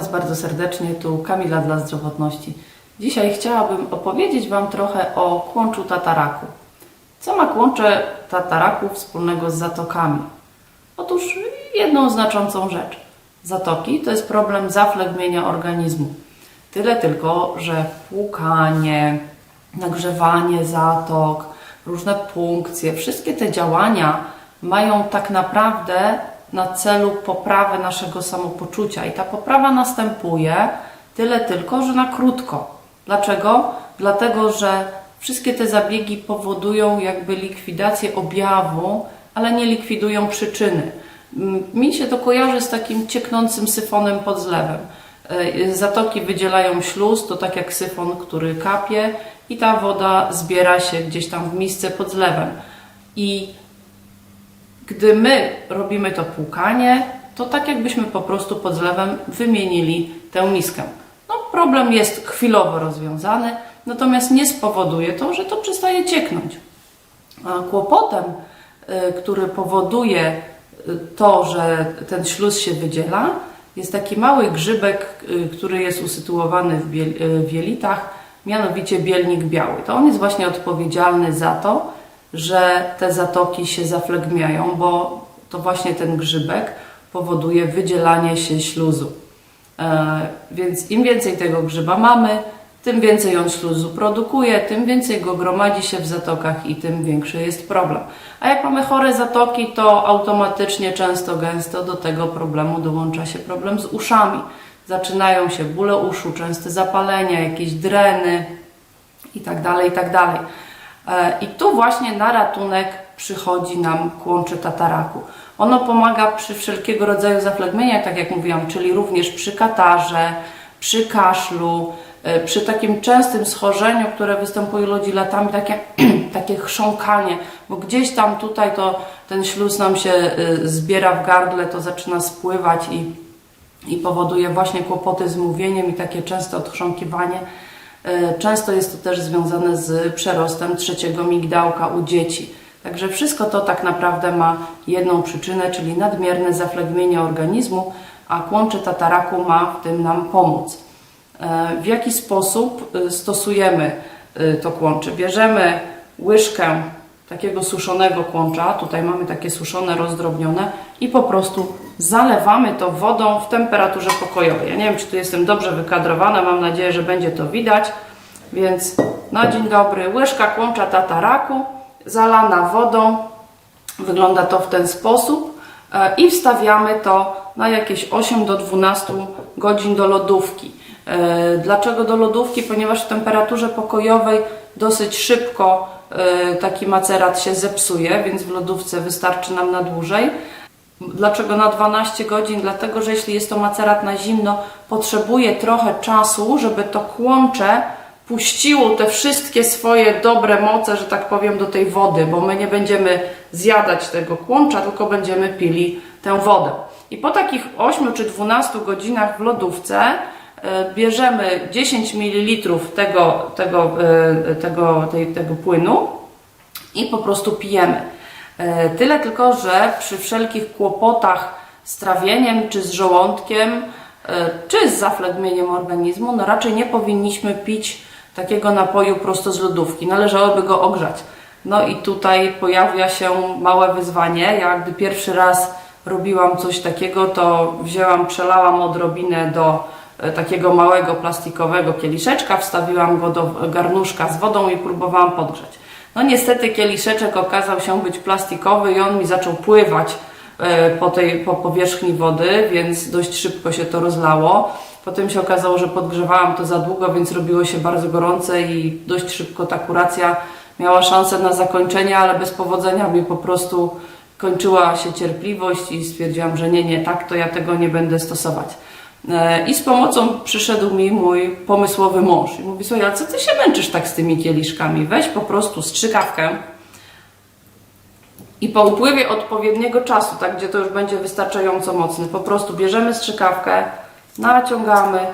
Was bardzo serdecznie, tu Kamila dla Zdrowotności. Dzisiaj chciałabym opowiedzieć Wam trochę o kłączu tataraku. Co ma kłącze tataraku wspólnego z zatokami? Otóż jedną znaczącą rzecz. Zatoki to jest problem zaflegmienia organizmu. Tyle tylko, że płukanie, nagrzewanie zatok, różne punkcje, wszystkie te działania mają tak naprawdę na celu poprawę naszego samopoczucia. I ta poprawa następuje tyle tylko, że na krótko. Dlaczego? Dlatego, że wszystkie te zabiegi powodują jakby likwidację objawu, ale nie likwidują przyczyny. Mi się to kojarzy z takim cieknącym syfonem pod zlewem. E, Zatoki wydzielają śluz, to tak jak syfon, który kapie i ta woda zbiera się gdzieś tam w misce pod zlewem. I gdy my robimy to płukanie, to tak jakbyśmy po prostu pod zlewem wymienili tę miskę. No, problem jest chwilowo rozwiązany, natomiast nie spowoduje to, że to przestaje cieknąć. A kłopotem, y, który powoduje y, to, że ten śluz się wydziela, jest taki mały grzybek, y, który jest usytuowany w biel- w jelitach, mianowicie bielnik biały. To on jest właśnie odpowiedzialny za to, że te zatoki się zaflegmiają, bo to właśnie ten grzybek powoduje wydzielanie się śluzu. E, Więc im więcej tego grzyba mamy, tym więcej on śluzu produkuje, tym więcej go gromadzi się w zatokach i tym większy jest problem. A jak mamy chore zatoki, to automatycznie, często, gęsto do tego problemu dołącza się problem z uszami. Zaczynają się bóle uszu, częste zapalenia, jakieś dreny i tak dalej, E, I tu właśnie na ratunek przychodzi nam kłącze tataraku. Ono pomaga przy wszelkiego rodzaju zaflegmieniach, tak jak mówiłam, czyli również przy katarze, przy kaszlu, e, przy takim częstym schorzeniu, które występuje u ludzi latami, takie, takie chrząkanie, bo gdzieś tam tutaj to ten śluz nam się e, zbiera w gardle, to zaczyna spływać i, i powoduje właśnie kłopoty z mówieniem i takie częste odchrząkiwanie. E, Często jest to też związane z przerostem trzeciego migdałka u dzieci. Także wszystko to tak naprawdę ma jedną przyczynę, czyli nadmierne zaflegmienie organizmu, a kłącze tataraku ma w tym nam pomóc. E, W jaki sposób e, stosujemy to kłącze? Bierzemy łyżkę takiego suszonego kłącza, tutaj mamy takie suszone, rozdrobnione i po prostu zalewamy to wodą w temperaturze pokojowej. Ja nie wiem, czy tu jestem dobrze wykadrowana, mam nadzieję, że będzie to widać. Więc na dzień dobry, łyżka kłącza tataraku zalana wodą, wygląda to w ten sposób e, i wstawiamy to na jakieś 8 do 12 godzin do lodówki. E, Dlaczego do lodówki? Ponieważ w temperaturze pokojowej dosyć szybko e, taki macerat się zepsuje, więc w lodówce wystarczy nam na dłużej. Dlaczego na 12 godzin? Dlatego, że jeśli jest to macerat na zimno, potrzebuje trochę czasu, żeby to kłącze puściło te wszystkie swoje dobre moce, że tak powiem, do tej wody, bo my nie będziemy zjadać tego kłącza, tylko będziemy pili tę wodę. I po takich 8 czy 12 godzinach w lodówce bierzemy 10 ml tego, tego, e, tego, tej, tego płynu i po prostu pijemy. E, Tyle tylko, że przy wszelkich kłopotach z trawieniem, czy z żołądkiem, e, czy z zaflegmieniem organizmu, no raczej nie powinniśmy pić takiego napoju prosto z lodówki. Należałoby go ogrzać. No i tutaj pojawia się małe wyzwanie. Ja gdy pierwszy raz robiłam coś takiego, to wzięłam, przelałam odrobinę do e, takiego małego plastikowego kieliszeczka, wstawiłam go do garnuszka z wodą i próbowałam podgrzać. No niestety kieliszeczek okazał się być plastikowy i on mi zaczął pływać e, po tej po powierzchni wody, więc dość szybko się to rozlało. Potem się okazało, że podgrzewałam to za długo, więc robiło się bardzo gorące i dość szybko ta kuracja miała szansę na zakończenie, ale bez powodzenia mi po prostu kończyła się cierpliwość i stwierdziłam, że nie, nie, tak to ja tego nie będę stosować. E, I z pomocą przyszedł mi mój pomysłowy mąż i mówi, słuchaj, ale co ty się męczysz tak z tymi kieliszkami? Weź po prostu strzykawkę i po upływie odpowiedniego czasu, tak, gdzie to już będzie wystarczająco mocny, po prostu bierzemy strzykawkę, naciągamy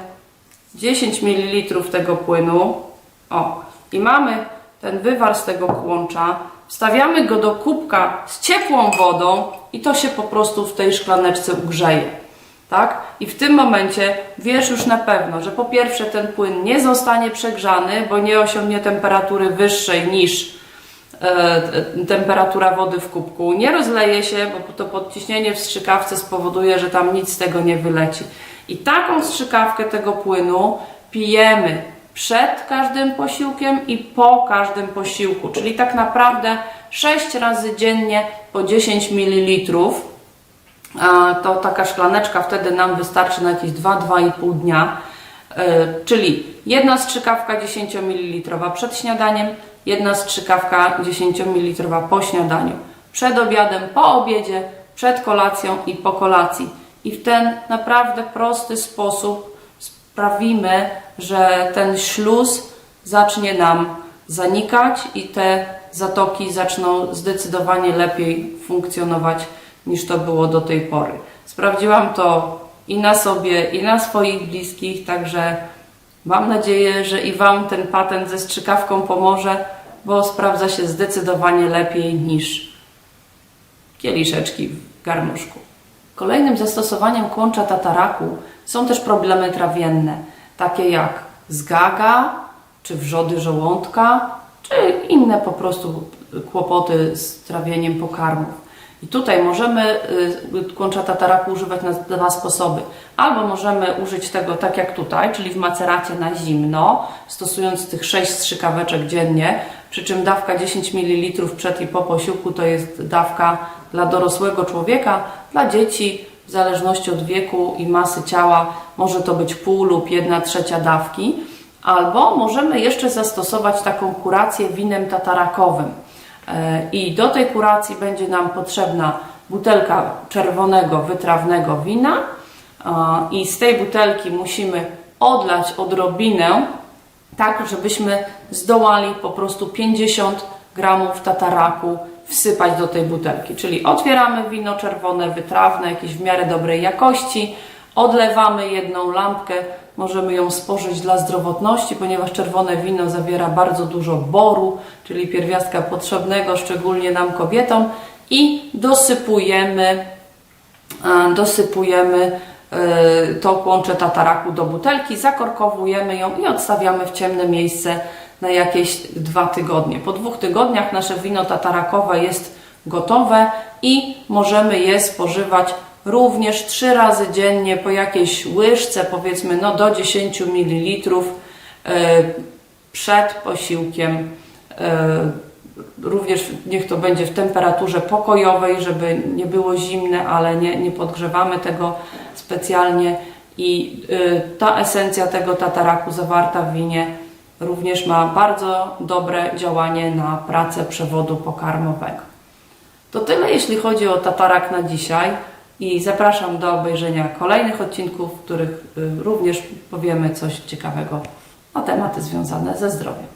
10 ml tego płynu, o, i mamy ten wywar z tego kłącza, wstawiamy go do kubka z ciepłą wodą i to się po prostu w tej szklaneczce ugrzeje. Tak? I w tym momencie wiesz już na pewno, że po pierwsze ten płyn nie zostanie przegrzany, bo nie osiągnie temperatury wyższej niż e, temperatura wody w kubku, nie rozleje się, bo to podciśnienie w strzykawce spowoduje, że tam nic z tego nie wyleci. I taką strzykawkę tego płynu pijemy przed każdym posiłkiem i po każdym posiłku, czyli tak naprawdę 6 razy dziennie po 10 ml. To taka szklaneczka wtedy nam wystarczy na jakieś 2-2,5 dnia. E, Czyli jedna strzykawka 10 ml przed śniadaniem, jedna strzykawka 10 ml po śniadaniu. Przed obiadem, po obiedzie, przed kolacją i po kolacji. I w ten naprawdę prosty sposób sprawimy, że ten śluz zacznie nam zanikać i te zatoki zaczną zdecydowanie lepiej funkcjonować niż to było do tej pory. Sprawdziłam to i na sobie, i na swoich bliskich, także mam nadzieję, że i Wam ten patent ze strzykawką pomoże, bo sprawdza się zdecydowanie lepiej niż kieliszeczki w garnuszku. Kolejnym zastosowaniem kłącza tataraku są też problemy trawienne, takie jak zgaga, czy wrzody żołądka, czy inne po prostu kłopoty z trawieniem pokarmów. I tutaj możemy y, kłącza tataraku używać na dwa sposoby. Albo możemy użyć tego tak jak tutaj, czyli w maceracie na zimno, stosując tych 6 strzykaweczek dziennie, przy czym dawka 10 ml przed i po posiłku to jest dawka dla dorosłego człowieka, dla dzieci w zależności od wieku i masy ciała może to być pół lub 1 trzecia dawki. Albo możemy jeszcze zastosować taką kurację winem tatarakowym. I do tej kuracji będzie nam potrzebna butelka czerwonego, wytrawnego wina. E, I z tej butelki musimy odlać odrobinę, tak żebyśmy zdołali po prostu 50 gramów tataraku wsypać do tej butelki. Czyli otwieramy wino czerwone, wytrawne, jakieś w miarę dobrej jakości, odlewamy jedną lampkę, możemy ją spożyć dla zdrowotności, ponieważ czerwone wino zawiera bardzo dużo boru, czyli pierwiastka potrzebnego, szczególnie nam kobietom i dosypujemy, e, dosypujemy e, to kłącze tataraku do butelki, zakorkowujemy ją i odstawiamy w ciemne miejsce na jakieś dwa tygodnie. Po dwóch tygodniach nasze wino tatarakowe jest gotowe i możemy je spożywać również trzy razy dziennie po jakiejś łyżce, powiedzmy no do 10 ml e, przed posiłkiem. E, Również niech to będzie w temperaturze pokojowej, żeby nie było zimne, ale nie, nie podgrzewamy tego specjalnie. I y, ta esencja tego tataraku zawarta w winie również ma bardzo dobre działanie na pracę przewodu pokarmowego. To tyle, jeśli chodzi o tatarak na dzisiaj i zapraszam do obejrzenia kolejnych odcinków, w których y, również powiemy coś ciekawego na tematy związane ze zdrowiem.